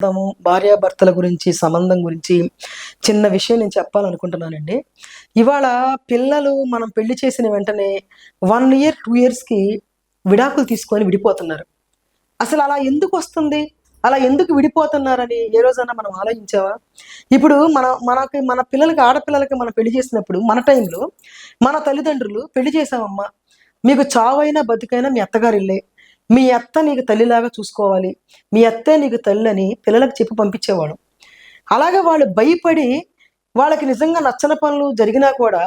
సంబంధము భార్యాభర్తల గురించి సంబంధం గురించి చిన్న విషయం నేను చెప్పాలనుకుంటున్నానండి. ఇవాళ పిల్లలు మనం పెళ్ళి చేసిన వెంటనే వన్ ఇయర్ టూ ఇయర్స్కి విడాకులు తీసుకొని విడిపోతున్నారు. అసలు అలా ఎందుకు వస్తుంది? అలా ఎందుకు విడిపోతున్నారని ఏ రోజైనా మనం ఆలోచించావా? ఇప్పుడు మన మనకి మన పిల్లలకి ఆడపిల్లలకి మనం పెళ్ళి చేసినప్పుడు మన టైంలో మన తల్లిదండ్రులు పెళ్ళి చేసామమ్మా మీకు చావైనా బతికైనా మీ అత్తగారు ఇల్లే మీ అత్త నీకు తల్లిలాగా చూసుకోవాలి. మీ అత్తే నీకు తల్లి అని పిల్లలకు చెప్పి పంపించేవాడు. అలాగే వాళ్ళు భయపడి వాళ్ళకి నిజంగా నచ్చని పనులు జరిగినా కూడా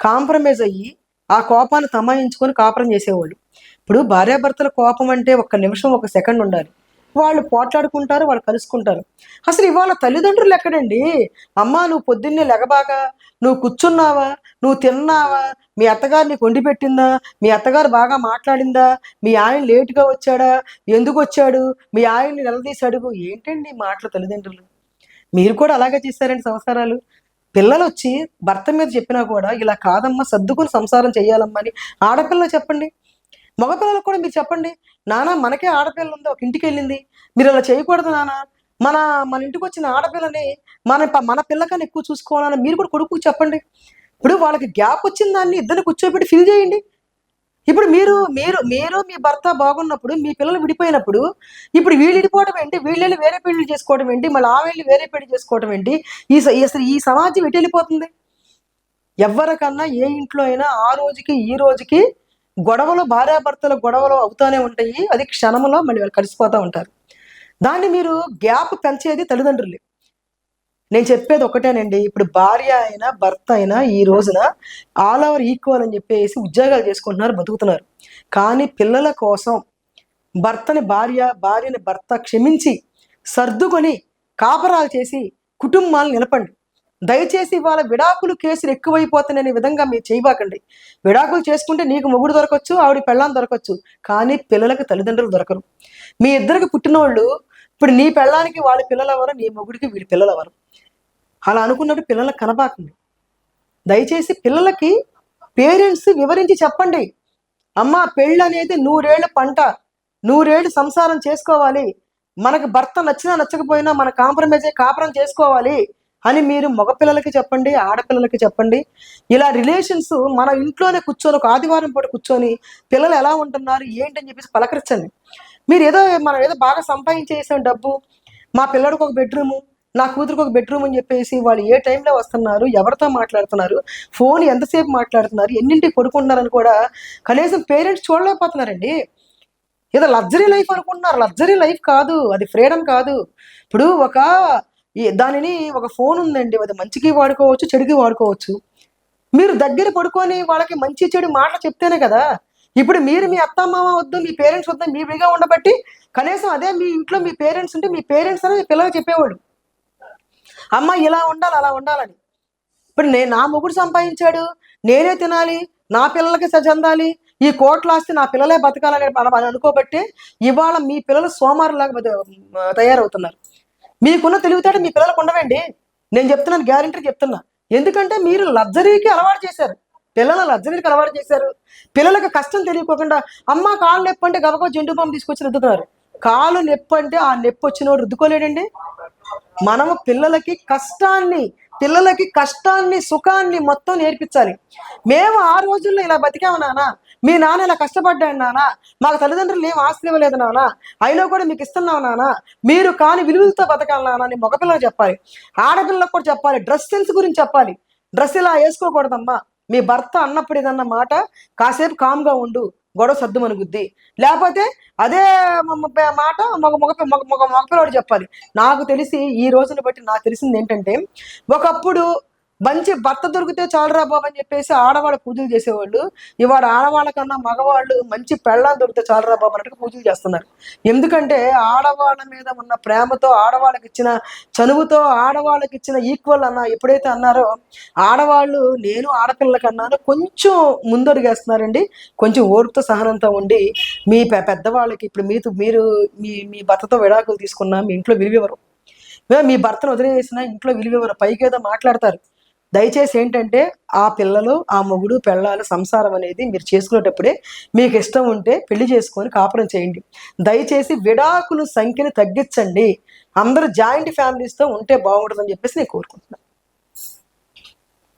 కాంప్రమైజ్ అయ్యి ఆ కోపాన్ని తమాయించుకొని కాపురం చేసేవాళ్ళు. ఇప్పుడు భార్యాభర్తల కోపం అంటే ఒక్క నిమిషం ఒక సెకండ్ ఉండాలి. వాళ్ళు పోట్లాడుకుంటారు వాళ్ళు కలుసుకుంటారు. అసలు ఇవాళ తల్లిదండ్రులు ఎక్కడండి? అమ్మా నువ్వు పొద్దున్నే లెగబాగా నువ్వు కూర్చున్నావా? నువ్వు తిన్నావా? మీ అత్తగారు నీకు వండి పెట్టిందా? మీ అత్తగారు బాగా మాట్లాడిందా? మీ ఆయన లేటుగా వచ్చాడా? ఎందుకు వచ్చాడు? మీ ఆయన్ని నిలదీసి అడుగు. ఏంటండి మాటలు తల్లిదండ్రులు? మీరు కూడా అలాగే చేశారండి సంసారాలు పిల్లలు వచ్చి భర్త మీద చెప్పినా కూడా ఇలా కాదమ్మా సర్దుకుని సంసారం చేయాలమ్మా అని ఆడపిల్లలు చెప్పండి. మగపిల్లలకు కూడా మీరు చెప్పండి. నాన్న మనకే ఆడపిల్ల ఉంది ఒక ఇంటికి వెళ్ళింది మీరు అలా చేయకూడదు నాన్న మన మన ఇంటికి వచ్చిన ఆడపిల్లని మన మన పిల్లకన్నా ఎక్కువ చూసుకోవాలని మీరు కూడా కొడుకు చెప్పండి. ఇప్పుడు వాళ్ళకి గ్యాప్ వచ్చిన దాన్ని ఇద్దరిని కూర్చోబెట్టి ఫిల్ చేయండి. ఇప్పుడు మీరు మీరు మీరు మీ భర్త బాగున్నప్పుడు మీ పిల్లలు విడిపోయినప్పుడు ఇప్పుడు వీళ్ళు విడిపోవడం ఏంటి? వీళ్ళు వేరే పెళ్ళి చేసుకోవడం ఏంటి? మళ్ళీ ఆ వెళ్ళి వేరే పెళ్ళి చేసుకోవడం ఏంటి? ఈ స- అసలు ఈ సమాజం ఎటు వెళ్ళిపోతుంది? ఎవరికన్నా ఏ ఇంట్లో అయినా ఆ రోజుకి ఈ రోజుకి గొడవలు భార్యాభర్తల గొడవలు అవుతూనే ఉంటాయి. అది క్షణంలో మళ్ళీ వాళ్ళు కలిసిపోతూ ఉంటారు. దాన్ని మీరు గ్యాప్ పెంచేది తల్లిదండ్రులే. నేను చెప్పేది ఒకటేనండి. ఇప్పుడు భార్య అయినా భర్త అయినా ఈ రోజున ఆల్ ఓవర్ ఈక్వల్ అని చెప్పేసి ఉద్యోగాలు చేసుకుంటున్నారు బతుకుతున్నారు. కానీ పిల్లల కోసం భర్తని భార్య భార్యని భర్త క్షమించి సర్దుకొని కాపరాలు చేసి కుటుంబాలను నిలపండి. దయచేసి ఇవాళ విడాకులు కేసులు ఎక్కువైపోతున్నాయనే విధంగా మీరు చేయబాకండి. విడాకులు చేసుకుంటే నీకు మొగుడు దొరకచ్చు ఆవిడ పెళ్ళాం దొరకచ్చు కానీ పిల్లలకు తల్లిదండ్రులు దొరకరు. మీ ఇద్దరికి పుట్టినోళ్ళు ఇప్పుడు నీ పెళ్ళానికి వాళ్ళ పిల్లలు ఎవరు నీ మొగుడికి వీడి పిల్లలు ఎవరు అలా అనుకున్నప్పుడు పిల్లలకు కనబాకండి. దయచేసి పిల్లలకి పేరెంట్స్ వివరించి చెప్పండి. అమ్మ పెళ్ళి అనేది నూరేళ్ళు పంట నూరేళ్ళు సంసారం చేసుకోవాలి. మనకు భర్త నచ్చినా నచ్చకపోయినా మన కాంప్రమైజ్ కాపురం చేసుకోవాలి. అని మీరు మగపిల్లలకి చెప్పండి ఆడపిల్లలకి చెప్పండి. ఇలా రిలేషన్స్ మన ఇంట్లోనే కూర్చొని ఒక ఆదివారం పూట కూర్చొని పిల్లలు ఎలా ఉంటున్నారు ఏంటని చెప్పేసి పలకరించండి. మీరు ఏదో మనం ఏదో బాగా సంపాదించేసాం డబ్బు మా పిల్లడికి ఒక బెడ్రూము నా కూతురికి ఒక బెడ్రూమ్ అని చెప్పేసి వాళ్ళు ఏ టైంలో వస్తున్నారు ఎవరితో మాట్లాడుతున్నారు ఫోన్ ఎంతసేపు మాట్లాడుతున్నారు ఎన్నింటికి పడుకుంటున్నారని కూడా కనీసం పేరెంట్స్ చూడలేకపోతున్నారండి. ఏదో లగ్జరీ లైఫ్ అనుకుంటున్నారు. లగ్జరీ లైఫ్ కాదు అది ఫ్రీడమ్ కాదు. ఇప్పుడు ఒక ఈ- దానిని ఒక ఫోన్ ఉందండి. అది మంచికి వాడుకోవచ్చు చెడుకి వాడుకోవచ్చు. మీరు దగ్గర పడుకొని వాళ్ళకి మంచి చెడు మాటలు చెప్తేనే కదా. ఇప్పుడు మీరు మీ అత్తమ్మ వద్దు మీ పేరెంట్స్ వద్దు మీ విడిగా ఉండబట్టి కనీసం అదే మీ ఇంట్లో మీ పేరెంట్స్ ఉంటే మీ పేరెంట్స్ అనేది మీ చెప్పేవాడు అమ్మ ఇలా ఉండాలి అలా ఉండాలని. ఇప్పుడు నేను నా మొగుడు సంపాదించాడు. నేనే తినాలి నా పిల్లలకి స- చెందాలి. ఈ కోట్ల ఆస్తి నా పిల్లలే బతకాలని అనుకోబట్టే అనుకోబట్టి ఇవాళ మీ పిల్లలు సోమారులాగా తయారవుతున్నారు. మీకున్న తెలివితేట మీ పిల్లలకు ఉండవండి. నేను చెప్తున్నాను గ్యారంటీ చెప్తున్నా. ఎందుకంటే మీరు లగ్జరీకి అలవాటు చేశారు. పిల్లల లగ్జరీకి అలవాటు చేశారు. పిల్లలకు కష్టం తెలియకోకుండా అమ్మ కాలు నొప్పి అంటే గబగబా జండు బాంబు తీసుకొచ్చి రుద్దుతున్నారు. కాలు నొప్పి అంటే ఆ నొప్పి వచ్చినోడు రుద్దుకోలేడండి. మనము పిల్లలకి కష్టాన్ని పిల్లలకి కష్టాన్ని సుఖాన్ని మొత్తం నేర్పించాలి. మేము ఆ రోజుల్లో ఇలా బతికాము నానా మీ నాన్న ఇలా కష్టపడ్డాడు నానా మాకు తల్లిదండ్రులు ఏం ఆస్తి ఇవ్వలేదు నానా అయినా కూడా మీకు ఇస్తున్నావు నానా మీరు కాని విలువలతో బతకాలి నానా అని మగపిల్లలు చెప్పాలి. ఆడపిల్లలకు కూడా చెప్పాలి. డ్రెస్ సెన్స్ గురించి చెప్పాలి. డ్రెస్ ఇలా వేసుకోకూడదమ్మా. మీ భర్త అన్నప్పుడు ఏదన్న మాట కాసేపు కామ్గా ఉండు. గొడవ సర్దు మనుగుద్ది. లేకపోతే అదే మాట మగ మగ మగ మగ మగపిల్లవాడు చెప్పాలి. నాకు తెలిసి ఈ రోజుని బట్టి నాకు తెలిసింది ఏంటంటే ఒకప్పుడు మంచి భర్త దొరికితే చాలరా బాబు అని చెప్పేసి ఆడవాళ్ళు పూజలు చేసేవాళ్ళు. ఇవాడు ఆడవాళ్ళ కన్నా మగవాళ్ళు మంచి పెళ్ళాలు దొరికితే చాలరా బాబు అన్నట్టుగా పూజలు చేస్తున్నారు. ఎందుకంటే ఆడవాళ్ళ మీద ఉన్న ప్రేమతో ఆడవాళ్ళకి ఇచ్చిన చనువుతో ఆడవాళ్ళకి ఇచ్చిన ఈక్వల్ అన్న ఎప్పుడైతే అన్నారో ఆడవాళ్ళు నేను ఆడపిల్లలకి అన్నాను కొంచెం ముందడుగేస్తున్నారండి. కొంచెం ఓర్పుతో సహనంతో ఉండి మీ పెద్దవాళ్ళకి ఇప్పుడు మీతో మీరు మీ మీ భర్తతో విడాకులు తీసుకున్నా మీ ఇంట్లో విలువ మీ భర్తను వదిలేసినా ఇంట్లో విలువ ఇవ్వరు పైకి ఏదో మాట్లాడతారు. దయచేసి ఏంటంటే ఆ పిల్లలు ఆ మొగుడు పెళ్ళాలు సంసారం అనేది మీరు చేసుకునేటప్పుడే మీకు ఇష్టం ఉంటే పెళ్ళి చేసుకొని కాపురం చేయండి. దయచేసి విడాకుల సంఖ్యను తగ్గించండి. అందరూ జాయింట్ ఫ్యామిలీస్తో ఉంటే బాగుంటుందని చెప్పేసి నేను కోరుకుంటున్నాను.